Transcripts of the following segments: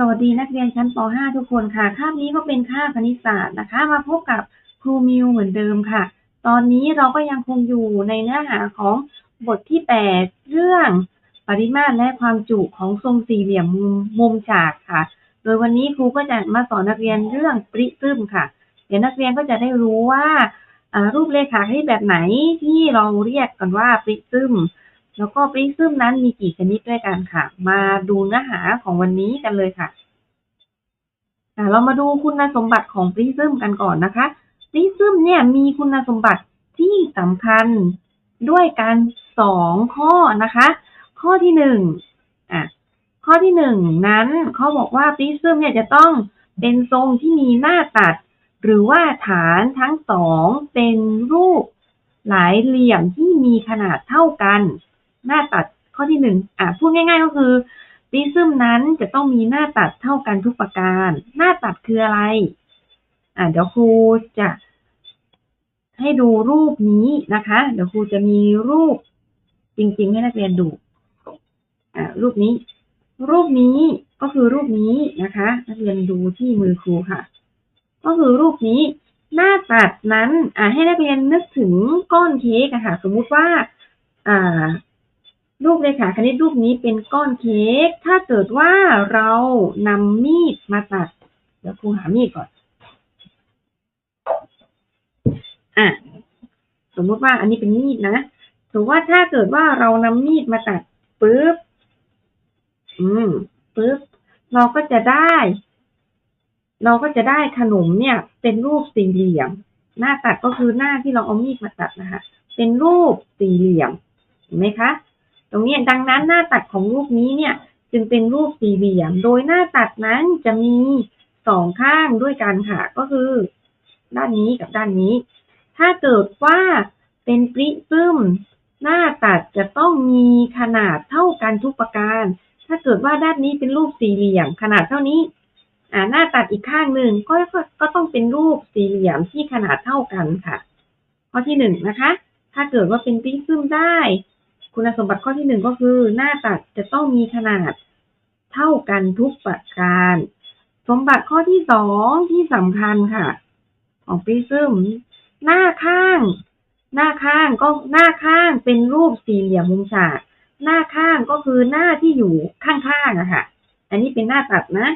สวัสดีนักเรียนชั้นป .5 ทุกคนค่ะ คาบนี้ก็เป็นคาบคณิตศาสตร์นะคะ มาพบกับครูมิวเหมือนเดิมค่ะ ตอนนี้เราก็ยังคงอยู่ในเนื้อหาของบทที่ 8 เรื่องปริมาตรและความจุของทรงสี่เหลี่ยมมุมมุมฉากค่ะ โดยวันนี้ครูก็จะมาสอนนักเรียนเรื่องปริซึมค่ะ เดี๋ยวนักเรียนก็จะได้รู้ว่าอ่ารูปเลขาคณิตแบบไหนที่เราเรียกกันว่าปริซึม แล้วก็ปริซึมนั้นมีกี่ชนิดด้วยกันค่ะ มาดูเนื้อหาของวันนี้กันเลยค่ะอ่เรามาดูคุณสมบัติของปริซึมกันก่อนนะคะปริซึมเนี่ยมีคุณสมบัติที่สำคัญด้วยกันสองข้อนะคะ ข้อที่หนึ่งอะข้อที่หนึ่งนั้นเขาบอกว่าปริซึมเนี่ยจะต้องเป็นทรงที่มีหน้าตัด หรือว่าฐานทั้งสองเป็นรูป หลายเหลี่ยมที่มีขนาดเท่ากัน หน้าตัดข้อที่หนึ่งอะพูดง่าย ๆ ก็คือปริซึมนั้นจะต้องมีหน้าตัดเท่ากันทุกประการ หน้าตัดคืออะไร อะเดี๋ยวครูจะให้ดูรูปนี้นะคะ เดี๋ยวครูจะมีรูปจริง ๆ ให้นักเรียนดู อะรูปนี้ รูปนี้ก็คือรูปนี้นะคะ นักเรียนดูที่มือครูค่ะ ก็คือรูปนี้หน้าตัดนั้น อ่าให้นักเรียนนึกถึงก้อนเค้กอะค่ะ สมมุติว่า อ่า รูปเลขาคณิตรูปนี้เป็นก้อนเค้ก ถ้าเกิดว่าเรานำมีดมาตัด เดี๋ยวครูหามีดก่อน อะ สมมติว่าอันนี้เป็นมีดนะสมมติว่าถ้าเกิดว่าเรานำมีดมาตัดปุ๊บ อืมปุ๊บ เราก็จะได้ เราก็จะได้ขนมเนี่ย เป็นรูปสี่เหลี่ยม หน้าตัดก็คือหน้าที่เราเอามีดมาตัดนะคะ เป็นรูปสี่เหลี่ยม เห็นไหมคะ ตรงนี้ดังนั้นหน้าตัดของรูปนี้เนี่ยจึงเป็นรูปสี่เหลี่ยม โดยหน้าตัดนั้นจะมีสองข้างด้วยกันค่ะ ก็คือ ด้านนี้กับด้านนี้ ถ้าเกิดว่าเป็นปริซึมหน้าตัดจะต้องมีขนาดเท่ากันทุกประการ ถ้าเกิดว่าด้านนี้เป็นรูปสี่เหลี่ยมขนาดเท่านี้อ่าหน้าตัดอีกข้างหนึ่งก็ก็ก็ต้องเป็นรูปสี่เหลี่ยมที่ขนาดเท่ากันค่ะ ข้อที่หนึ่งนะคะ ถ้าเกิดว่าเป็นปริซึมได้ คุณสมบัติข้อที่หนึ่งก็คือ หน้าตัดจะต้องมีขนาดเท่ากันทุกประการ สมบัติข้อที่สองที่สำคัญค่ะ ของปริซึมหน้าข้าง หน้าข้างก็หน้าข้างเป็นรูปสี่เหลี่ยมมุมฉากหน้าข้างก็คือหน้าที่อยู่ข้างๆอะค่ะ อันนี้เป็นหน้าตัดนะ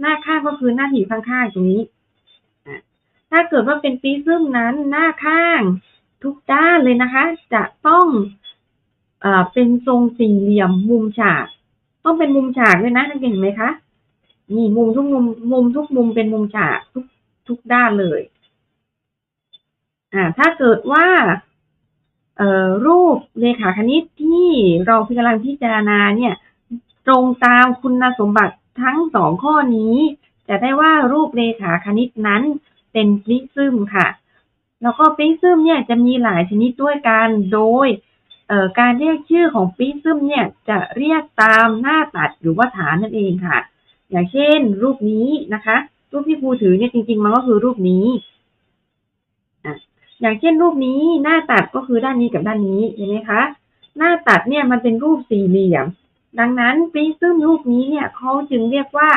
หน้าข้างก็คือหน้าที่อยู่ข้างๆตรงนี้ ถ้าเกิดว่าเป็นปริซึมนั้น หน้าข้างทุกด้านเลยนะคะ จะต้อง เป็นทรงสี่เหลี่ยมมุมฉาก ต้องเป็นมุมฉากด้วยนะนักเรียนเห็นไหมคะนี่มุมทุกมุมมุมทุกมุมเป็นมุมฉากทุกทุกด้านเลย อ่า ถ้าเกิดว่า เอ่อรูปเลขาคณิตที่เรากำลังพิจารณาเนี่ย ตรงตามคุณสมบัติทั้งสองข้อนี้ จะได้ว่ารูปเลขาคณิตนั้นเป็นปริซึมค่ะ แล้วก็ปริซึมเนี่ยจะมีหลายชนิดด้วยกันโดย การเรียกชื่อของปริซึมเนี่ยจะเรียกตามหน้าตัดหรือว่าฐานนั่นเองค่ะ อย่างเช่น รูปนี้นะคะ รูปที่ครูถือเนี่ยจริง ๆ มันก็คือรูปนี้อะอย่างเช่นรูปนี้หน้าตัดก็คือด้านนี้กับด้านนี้เห็นไหมคะหน้าตัดเนี่ยมันเป็นรูปสี่เหลี่ยม ดังนั้นปริซึมรูปนี้เนี่ยเขาจึงเรียกว่า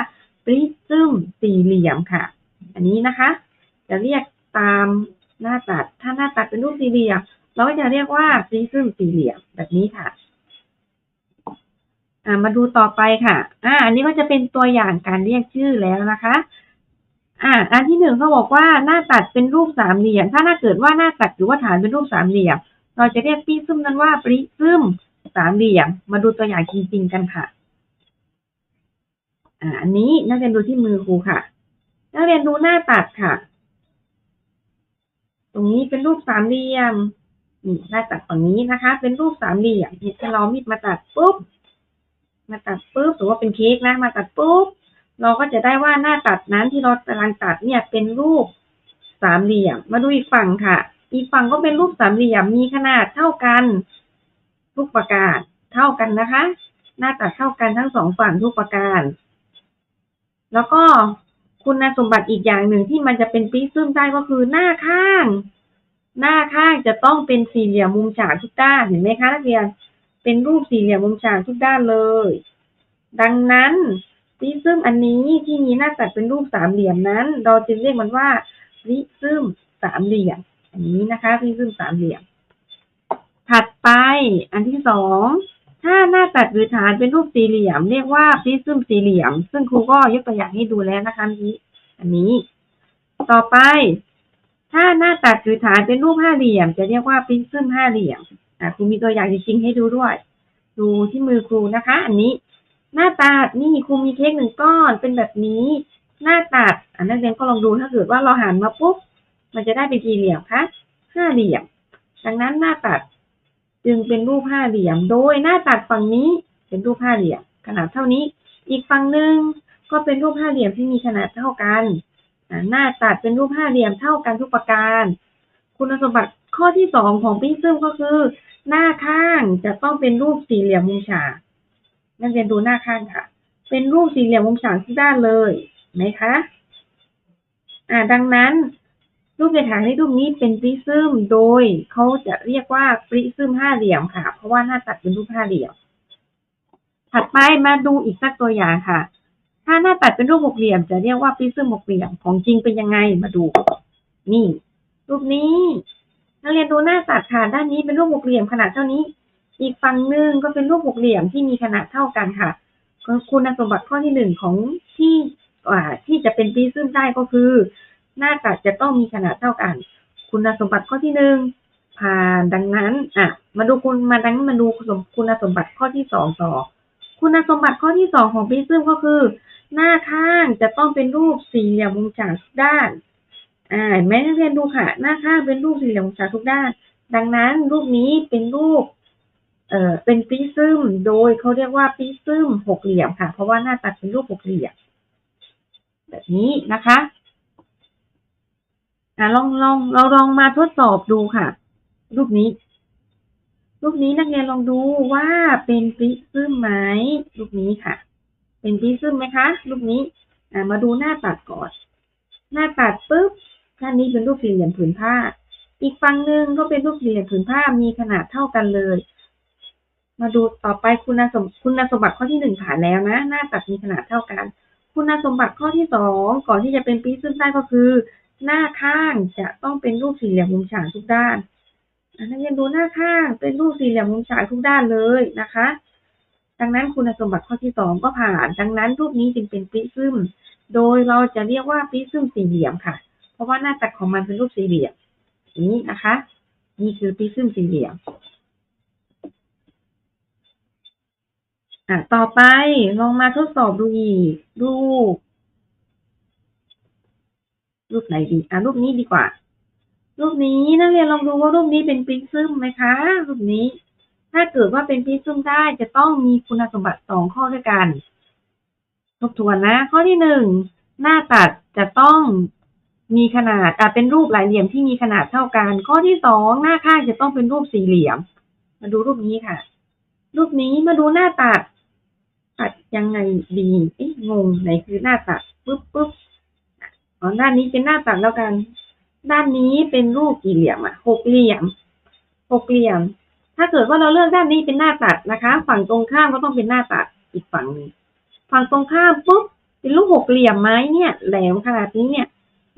ปริซึมสี่เหลี่ยมค่ะ อันนี้นะคะ จะเรียกตามหน้าตัดถ้าหน้าตัดเป็นรูปสี่เหลี่ยม เราก็จะเรียกว่าปริซึมสี่เหลี่ยมแบบนี้ค่ะมาดูต่อไปค่ะ อ่า อันนี้ก็จะเป็นตัวอย่างการเรียกชื่อแล้วนะคะ อ่า อันที่หนึ่งเขาบอกว่าหน้าตัดเป็นรูปสามเหลี่ยม ถ้าถ้าเกิดว่าหน้าตัดหรือว่าฐานเป็นรูปสามเหลี่ยม เราจะเรียกปริซึมนั้นว่าปริซึมสามเหลี่ยม มาดูตัวอย่างจริงๆกันค่ะ อ่า อันนี้นักเรียนดูที่มือครูค่ะ นักเรียนดูหน้าตัดค่ะ ตรงนี้เป็นรูปสามเหลี่ยม นี่หน้าตัดฝั่งนี้นะคะ เป็นรูปสามเหลี่ยมเนี่ยถ้าเรามีดมาตัดปุ๊บ มาตัดปุ๊บสมมติว่าเป็นเค้กนะ มาตัดปุ๊บ เราก็จะได้ว่าหน้าตัดนั้นที่เรากำลังตัดเนี่ยเป็นรูปสามเหลี่ยม มาดูอีกฝั่งค่ะ อีกฝั่งก็เป็นรูปสามเหลี่ยม มีขนาดเท่ากัน ทุกประการ เท่ากันนะคะ หน้าตัดเท่ากันทั้งสองฝั่งทุกประการ แล้วก็คุณสมบัติอีกอย่างหนึ่งที่มันจะเป็นปริซึมได้ก็คือหน้าข้าง หน้าข้างจะต้องเป็นสี่เหลี่ยมมุมฉากทุกด้านเห็นไหมคะนักเรียน เป็นรูปสี่เหลี่ยมมุมฉากทุกด้านเลย ดังนั้นปริซึมอันนี้ที่มีหน้าตัดเป็นรูปสามเหลี่ยมนั้น เราจึงเรียกมันว่าปริซึมสามเหลี่ยม อันนี้นะคะปริซึมสามเหลี่ยม ถัดไปอันที่สองถ้าหน้าตัดหรือฐานเป็นรูปสี่เหลี่ยม เรียกว่าปริซึมสี่เหลี่ยม ซึ่งครูก็ยกตัวอย่างให้ดูแล้วนะคะเมื่อกี้อันนี้ ต่อไป ถ้าหน้าตัดหรือฐานเป็นรูปห้าเหลี่ยม จะเรียกว่าปริซึมห้าเหลี่ยมอะครูมีตัวอย่างจริงๆให้ดูด้วย ดูที่มือครูนะคะ อันนี้ หน้าตัดนี่ครูมีเค้กหนึ่งก้อนเป็นแบบนี้ หน้าตัดอันนักเรียนก็ลองดูถ้าเกิดว่าเราหันมาปุ๊บมันจะได้เป็นกี่เหลี่ยมคะห้าเหลี่ยม ดังนั้นหน้าตัดจึงเป็นรูปห้าเหลี่ยม โดยหน้าตัดฝั่งนี้เป็นรูปห้าเหลี่ยม ขนาดเท่านี้ อีกฝั่งหนึ่งก็เป็นรูปห้าเหลี่ยมที่มีขนาดเท่ากัน หน้าตัดเป็นรูปห้าเหลี่ยมเท่ากันทุกประการ คุณสมบัติข้อที่สองของปิ้งซึมก็คือ หน้าข้างจะต้องเป็นรูปสี่เหลี่ยมมุมฉากนักเรียนดูหน้าข้างค่ะ เป็นรูปสี่เหลี่ยมมุมฉากที่ด้านเลยไหมคะอ่าดังนั้น รูปในฐานในรูปนี้เป็นปริซึมโดยเขาจะเรียกว่าปริซึมห้าเหลี่ยมค่ะ เพราะว่าหน้าตัดเป็นรูปห้าเหลี่ยม ถัดไปมาดูอีกสักตัวอย่างค่ะ ถ้าหน้าตัดเป็นรูปหกเหลี่ยม จะเรียกว่าปริซึมหกเหลี่ยมของจริงเป็นยังไงมาดู นี่ รูปนี้นักเรียนดูหน้าตัดค่ะ ด้านนี้เป็นรูปหกเหลี่ยมขนาดเท่านี้ อีกฝั่งหนึ่งก็เป็นรูปหกเหลี่ยมที่มีขนาดเท่ากันค่ะคุณสมบัติข้อที่หนึ่งของที่อ่าที่จะเป็นปริซึมได้ก็คือ หน้าตัดจะต้องมีขนาดเท่ากัน คุณสมบัติข้อที่หนึ่งผ่านดังนั้นอะมาดูคุณมาดังนั้นมาดูคุณสมบัติข้อที่สองต่อ คุณสมบัติข้อที่สองของปริซึมก็คือ หน้าข้างจะต้องเป็นรูปสี่เหลี่ยมมุมฉากทุกด้าน อ่าเห็นไหมนักเรียนดูค่ะ หน้าข้างเป็นรูปสี่เหลี่ยมมุมฉากทุกด้าน ดังนั้นรูปนี้เป็นรูป เอ่อ เป็นปริซึม โดยเขาเรียกว่าปริซึมหกเหลี่ยมค่ะ เพราะว่าหน้าตัดเป็นรูปหกเหลี่ยม แบบนี้นะคะ อ่าลองลองเราลองมาทดสอบดูค่ะ รูปนี้รูปนี้นักเรียนลองดูว่าเป็นปริซึมไหมรูปนี้ค่ะ เป็นปริซึมไหมคะ รูปนี้มาดูหน้าตัดก่อน หน้าตัดปุ๊บด้านนี้เป็นรูปสี่เหลี่ยมผืนผ้า อีกฝั่งหนึ่งก็เป็นรูปสี่เหลี่ยมผืนผ้ามีขนาดเท่ากันเลย มาดูต่อไปคุณสมคุณสมบัติข้อที่หนึ่งผ่านแล้วนะ หน้าตัดมีขนาดเท่ากัน คุณสมบัติข้อที่สองก่อนที่จะเป็นปริซึมได้ก็คือ หน้าข้างจะต้องเป็นรูปสี่เหลี่ยมมุมฉากทุกด้านนักเรียนดูหน้าข้างเป็นรูปสี่เหลี่ยมมุมฉากทุกด้านเลยนะคะ ดังนั้นคุณสมบัติข้อที่สองก็ผ่าน ดังนั้นรูปนี้จึงเป็นปริซึม โดยเราจะเรียกว่าปริซึมสี่เหลี่ยมค่ะ เพราะว่าหน้าตัดของมันเป็นรูปสี่เหลี่ยมนี้นะคะ นี่คือปริซึมสี่เหลี่ยมอะต่อไปลองมาทดสอบดูอีกรูป รูปไหนดีอะรูปนี้ดีกว่า รูปนี้นักเรียนลองดูว่ารูปนี้เป็นปริซึมไหมคะ รูปนี้ ถ้าเกิดว่าเป็นปริซึมได้จะต้องมีคุณสมบัติสองข้อด้วยกัน ทบทวนนะ ข้อที่หนึ่งหน้าตัดจะต้องมีขนาดอะเป็นรูปหลายเหลี่ยมที่มีขนาดเท่ากัน ข้อที่สองหน้าข้างจะต้องเป็นรูปสี่เหลี่ยม มาดูรูปนี้ค่ะ รูปนี้มาดูหน้าตัด ตัดยังไงดีเอ๊ะงงไหนคือหน้าตัดปุ๊บปุ๊บอ๋อด้านนี้เป็นหน้าตัดแล้วกัน ด้านนี้เป็นรูปกี่เหลี่ยมอะหกเหลี่ยมหกเหลี่ยม ถ้าเกิดว่าเราเลือกด้านนี้เป็นหน้าตัดนะคะ ฝั่งตรงข้ามก็ต้องเป็นหน้าตัดอีกฝั่งหนึ่งฝั่งตรงข้ามปุ๊บเป็นรูปหกเหลี่ยมไหมเนี่ย แหลมขนาดนี้เนี่ย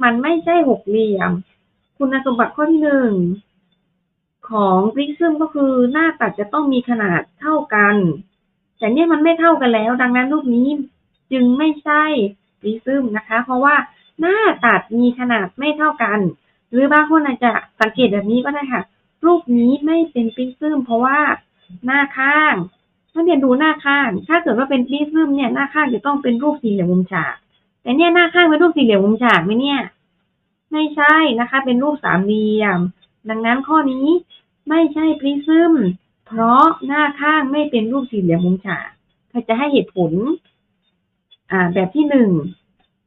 มันไม่ใช่หกเหลี่ยม คุณสมบัติข้อที่หนึ่งของปริซึมก็คือหน้าตัดจะต้องมีขนาดเท่ากัน แต่เนี่ยมันไม่เท่ากันแล้ว ดังนั้นรูปนี้จึงไม่ใช่ปริซึมนะคะ เพราะว่าหน้าตัดมีขนาดไม่เท่ากัน หรือบางคนอาจจะสังเกตแบบนี้ก็ได้ค่ะ รูปนี้ไม่เป็นปริซึมเพราะว่าหน้าข้างถ้าเรียนดูหน้าข้าง ถ้าเกิดว่าเป็นปริซึมเนี่ยหน้าข้างจะต้องเป็นรูปสี่เหลี่ยมมุมฉาก แต่เนี่ยหน้าข้างเป็นรูปสี่เหลี่ยมมุมฉากไหมเนี่ย ไม่ใช่นะคะ เป็นรูปสามเหลี่ยม ดังนั้นข้อนี้ไม่ใช่ปริซึมเพราะหน้าข้างไม่เป็นรูปสี่เหลี่ยมมุมฉากใครจะให้เหตุผล อ่า แบบที่หนึ่ง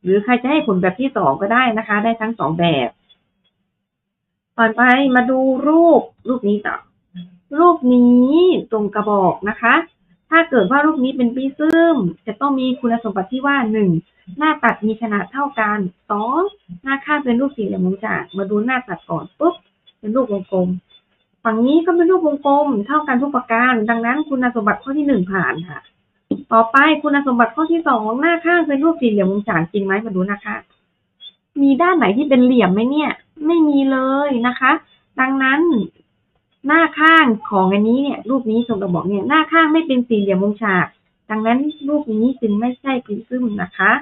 หรือใครจะให้ผลแบบที่สองก็ได้นะคะ ได้ทั้งสองแบบ ต่อไปมาดูรูปรูปนี้ต่อรูปนี้ตรงกระบอกนะคะ ถ้าเกิดว่ารูปนี้เป็นปริซึมจะต้องมีคุณสมบัติที่ว่าหนึ่งหน้าตัดมีขนาดเท่ากันสองหน้าข้างเป็นรูปสี่เหลี่ยมมุมฉากมาดูหน้าตัดก่อนปุ๊บเป็นรูปวงกลม ฝั่งนี้ก็เป็นรูปวงกลม เท่ากันทุกประการ ดังนั้นคุณสมบัติข้อที่หนึ่งผ่านค่ะ ต่อไปคุณสมบัติข้อที่สองหน้าข้างเป็นรูปสี่เหลี่ยมมุมฉากจริงไหมมาดูหน้าข้างมีด้านไหนที่เป็นเหลี่ยมไหมเนี่ย ไม่มีเลยนะคะ ดังนั้น หน้าข้างของอันนี้เนี่ย รูปนี้ทรงกระบอกเนี่ย หน้าข้างไม่เป็นสี่เหลี่ยมมุมฉาก ดังนั้นรูปนี้จึงไม่ใช่ปริซึมนะคะ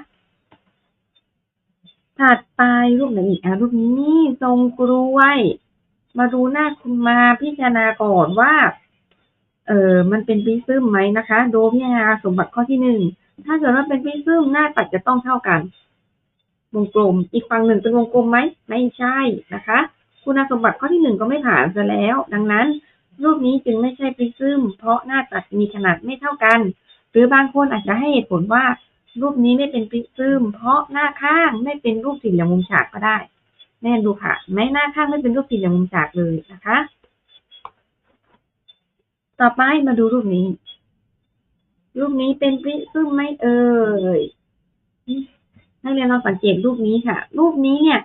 ถัดไปรูปไหนอีกอะรูปนี้นี่ทรงกลวย มาดูหน้าคุณมาพิจารณาก่อนว่า เออมันเป็นปริซึมไหมนะคะ โดยพิจารณาสมบัติข้อที่หนึ่งถ้าเกิดว่าเป็นปริซึมหน้าตัดจะต้องเท่ากัน วงกลม อีกฝั่งหนึ่งเป็นวงกลมไหม ไม่ใช่นะคะ คุณสมบัติข้อที่หนึ่งก็ไม่ผ่านซะแล้ว ดังนั้น รูปนี้จึงไม่ใช่ปริซึม เพราะหน้าตัดมีขนาดไม่เท่ากัน หรือบางคนอาจจะให้เหตุผลว่า รูปนี้ไม่เป็นปริซึม เพราะหน้าข้างไม่เป็นรูปสี่เหลี่ยมมุมฉากก็ได้ แน่ดูค่ะ ไม่หน้าข้างไม่เป็นรูปสี่เหลี่ยมมุมฉากเลยนะคะ ต่อไปมาดูรูปนี้ รูปนี้เป็นปริซึมไหมเอ่ย นักเรียนเราสังเกตรูปนี้ค่ะ รูปนี้เนี่ย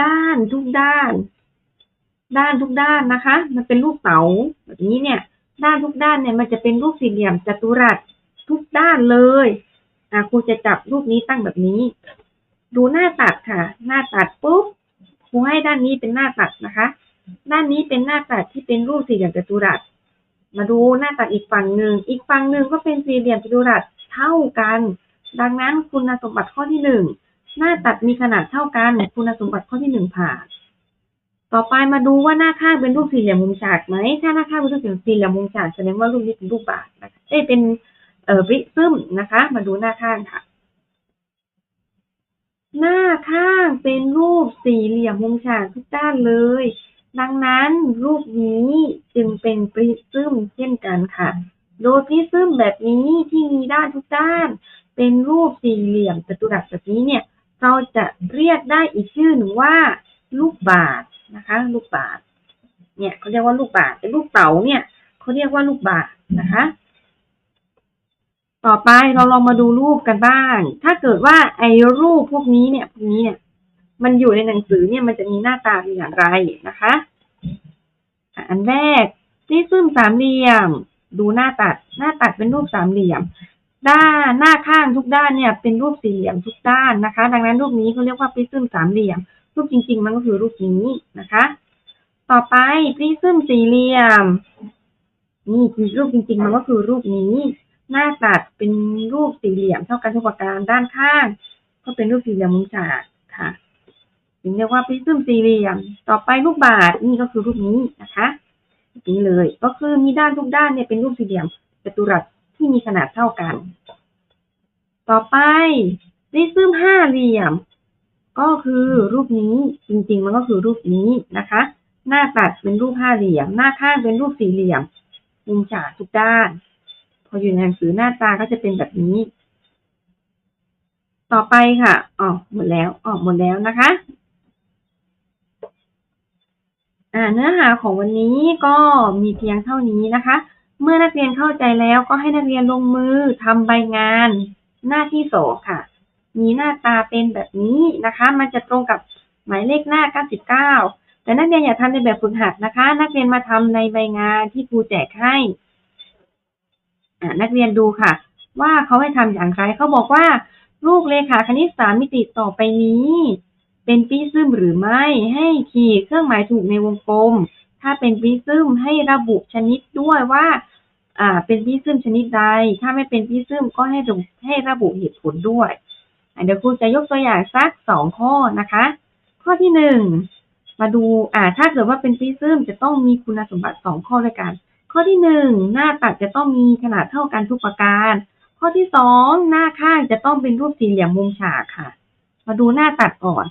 ด้านทุกด้าน ด้านทุกด้านนะคะ มันเป็นรูปเต๋าแบบนี้เนี่ย ด้านทุกด้านเนี่ยมันจะเป็นรูปสี่เหลี่ยมจัตุรัสทุกด้านเลยอะครูจะจับรูปนี้ตั้งแบบนี้ ดูหน้าตัดค่ะ หน้าตัดปุ๊บครูให้ด้านนี้เป็นหน้าตัดนะคะ ด้านนี้เป็นหน้าตัดที่เป็นรูปสี่เหลี่ยมจัตุรัส มาดูหน้าตัดอีกฝั่งหนึ่งอีกฝั่งหนึ่งก็เป็นสี่เหลี่ยมจัตุรัสเท่ากัน ดังนั้นคุณสมบัติข้อที่หนึ่งหน้าตัดมีขนาดเท่ากัน คุณสมบัติข้อที่หนึ่งผ่านต่อไปมาดูว่าหน้าข้างเป็นรูปสี่เหลี่ยมมุมฉากไหม ถ้าหน้าข้างเป็นรูปสี่เหลี่ยมมุมฉากแสดงว่ารูปนี้เป็นรูปบาศก์นะคะเอ้ยเป็นเอ่อปริซึมนะคะ มาดูหน้าข้างค่ะ หน้าข้างเป็นรูปสี่เหลี่ยมมุมฉากทุกด้านเลย ดังนั้นรูปนี้จึงเป็นปริซึมเช่นกันค่ะ โดยปริซึมแบบนี้ที่มีด้านทุกด้าน เป็นรูปสี่เหลี่ยมจัตุรัสแบบนี้เนี่ย เราจะเรียกได้อีกชื่อหนึ่งว่า ลูกบาศนะคะ ลูกบาศเนี่ยเขาเรียกว่าลูกบาศก์เป็นลูกเต๋าเนี่ยเขาเรียกว่าลูกบาศนะคะ ต่อไปเราลองมาดูรูปกันบ้าง ถ้าเกิดว่าไอ้รูปพวกนี้เนี่ยพวกนี้เนี่ย มันอยู่ในหนังสือเนี่ยมันจะมีหน้าตาเป็นอย่างไรนะคะอันแรกที่ซึมสามเหลี่ยม ดูหน้าตัด หน้าตัดเป็นรูปสามเหลี่ยม ด้านหน้าข้างทุกด้านเนี่ยเป็นรูปสี่เหลี่ยมทุกด้านนะคะ ดังนั้นรูปนี้เขาเรียกว่าปริซึมสามเหลี่ยม รูปจริง ๆ มันก็คือรูปนี้นะคะ ต่อไปปริซึมสี่เหลี่ยม นี่คือรูปจริง ๆ มันก็คือรูปนี้ หน้าตัดเป็นรูปสี่เหลี่ยมเท่ากันทุกประการด้านข้าง ก็เป็นรูปสี่เหลี่ยมมุมฉากค่ะถึงเรียกว่าปริซึมสี่เหลี่ยม ต่อไปรูปบาศก์นี่ก็คือรูปนี้นะคะนี้เลย ก็คือมีด้านทุกด้านเนี่ยเป็นรูปสี่เหลี่ยมจัตุรัส ที่มีขนาดเท่ากัน ต่อไปริซึมห้าเหลี่ยม ก็คือรูปนี้จริงๆ มันก็คือรูปนี้นะคะ หน้าตัดเป็นรูปห้าเหลี่ยม หน้าข้างเป็นรูปสี่เหลี่ยม มุมฉากทุกด้าน พออยู่ในหนังสือหน้าตาก็จะเป็นแบบนี้ ต่อไปค่ะอ๋อหมดแล้วอ๋อหมดแล้วนะคะอ่าเนื้อหาของวันนี้ก็มีเพียงเท่านี้นะคะ เมื่อนักเรียนเข้าใจแล้วก็ให้นักเรียนลงมือทำใบงาน หน้าที่สองค่ะ มีหน้าตาเป็นแบบนี้นะคะ มันจะตรงกับหมายเลขหน้า 99 แต่นักเรียนอย่าทำในแบบฝึกหัดนะคะ นักเรียนมาทำในใบงานที่ครูแจกให้นักเรียนดูค่ะ ว่าเขาให้ทำอย่างไรเขาบอกว่าลูกเลขาคณิตสามมิติต่อไปนี้ เป็นปริซึมหรือไม่ให้ขีดเครื่องหมายถูกในวงกลม ถ้าเป็นปริซึมให้ระบุชนิดด้วยว่า อ่า เป็นปริซึมชนิดใด ถ้าไม่เป็นปริซึมก็ให้ระบุให้ระบุเหตุผลด้วยเดี๋ยวครูจะยกตัวอย่างสักสองข้อนะคะ ข้อที่หนึ่งมาดู อ่า ถ้าเกิดว่าเป็นปริซึมจะต้องมีคุณสมบัติสองข้อด้วยกัน ข้อที่หนึ่งหน้าตัดจะต้องมีขนาดเท่ากันทุกประการ ข้อที่สองหน้าข้างจะต้องเป็นรูปสี่เหลี่ยมมุมฉากค่ะ มาดูหน้าตัดก่อน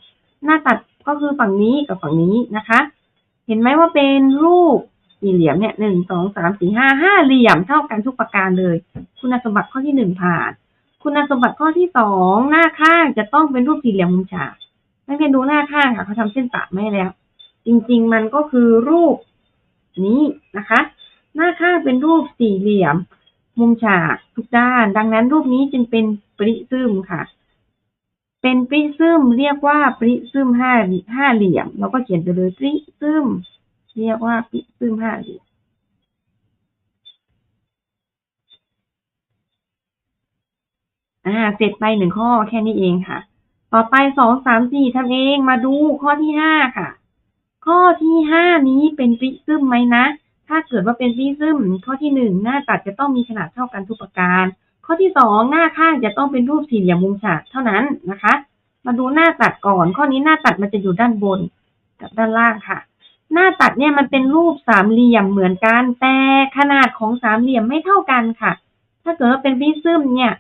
หน้าตัดก็คือฝั่งนี้กับฝั่งนี้นะคะ เห็นไหมว่าเป็นรูปสี่เหลี่ยมเนี่ยหนึ่งสองสามสี่ห้าห้าเหลี่ยมเท่ากันทุกประการเลย คุณสมบัติข้อที่หนึ่งผ่าน คุณสมบัติข้อที่สองหน้าข้างจะต้องเป็นรูปสี่เหลี่ยมมุมฉากนักเรียนดูหน้าข้างค่ะเขาทำเส้นตัดมาให้แล้ว จริงๆมันก็คือรูปนี้นะคะ หน้าข้างเป็นรูปสี่เหลี่ยม มุมฉากทุกด้าน ดังนั้นรูปนี้จึงเป็นปริซึมค่ะ เป็นปริซึมเรียกว่าปริซึมห้าห้าเหลี่ยม เราก็เขียนไปเลยปริซึมเรียกว่าปริซึมห้าเหลี่ยมอ่าเสร็จไปหนึ่งข้อแค่นี้เองค่ะ ต่อไปสองสามสี่ทำเองมาดูข้อที่ห้าค่ะ ข้อที่ห้านี้เป็นปริซึมไหมนะ ถ้าเกิดว่าเป็นปริซึมข้อที่หนึ่งหน้าตัดจะต้องมีขนาดเท่ากันทุกประการ ข้อที่สองหน้าข้างจะต้องเป็นรูปสี่เหลี่ยมมุมฉากเท่านั้นนะคะ มาดูหน้าตัดก่อน ข้อนี้หน้าตัดมันจะอยู่ด้านบนกับด้านล่างค่ะ หน้าตัดเนี่ยมันเป็นรูปสามเหลี่ยมเหมือนกันแต่ขนาดของสามเหลี่ยมไม่เท่ากันค่ะ ถ้าเกิดว่าเป็นปริซึมเนี่ย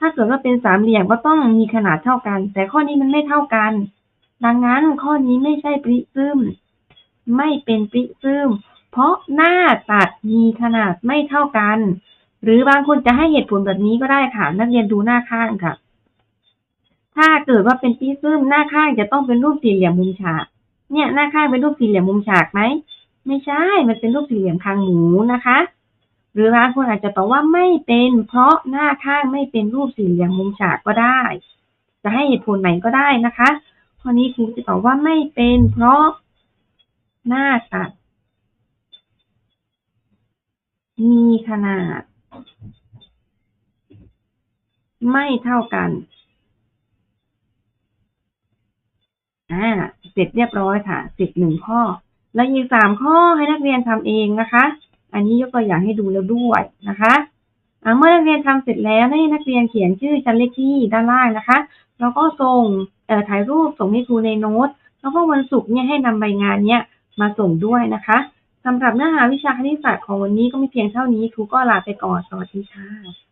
ถ้าเกิดว่าเป็นสามเหลี่ยมก็ต้องมีขนาดเท่ากัน แต่ข้อนี้มันไม่เท่ากัน ดังนั้นข้อนี้ไม่ใช่ปริซึมไม่เป็นปริซึมเพราะหน้าตัดมีขนาดไม่เท่ากัน หรือบางคนจะให้เหตุผลแบบนี้ก็ได้ค่ะ นักเรียนดูหน้าข้างค่ะ ถ้าเกิดว่าเป็นปริซึมหน้าข้างจะต้องเป็นรูปสี่เหลี่ยมมุมฉาก เนี่ยหน้าข้างเป็นรูปสี่เหลี่ยมมุมฉากไหมไม่ใช่ มันเป็นรูปสี่เหลี่ยมคางหมูนะคะ หรือบางคนอาจจะตอบว่าไม่เป็น เพราะหน้าข้างไม่เป็นรูปสี่เหลี่ยมมุมฉากก็ได้ จะให้เหตุผลไหนก็ได้นะคะข้อนี้ครูจะตอบว่าไม่เป็นเพราะหน้าตัดมีขนาด ไม่เท่ากัน อ่า เสร็จเรียบร้อยค่ะเสร็จหนึ่งข้อ แล้วอีกสามข้อให้นักเรียนทำเองนะคะ อันนี้ยกตัวอย่างให้ดูแล้วด้วยนะคะอ่าเมื่อนักเรียนทำเสร็จแล้วให้นักเรียนเขียนชื่อชั้นเลขที่ด้านล่างนะคะ แล้วก็ส่งเอ่อถ่ายรูปส่งให้ครูในโน้ต แล้วก็วันศุกร์เนี่ยให้นำใบงานเนี่ยมาส่งด้วยนะคะ สำหรับเนื้อหาวิชาคณิตศาสตร์ของวันนี้ก็มีเพียงเท่านี้ ครูก็ลาไปก่อน สวัสดีค่ะ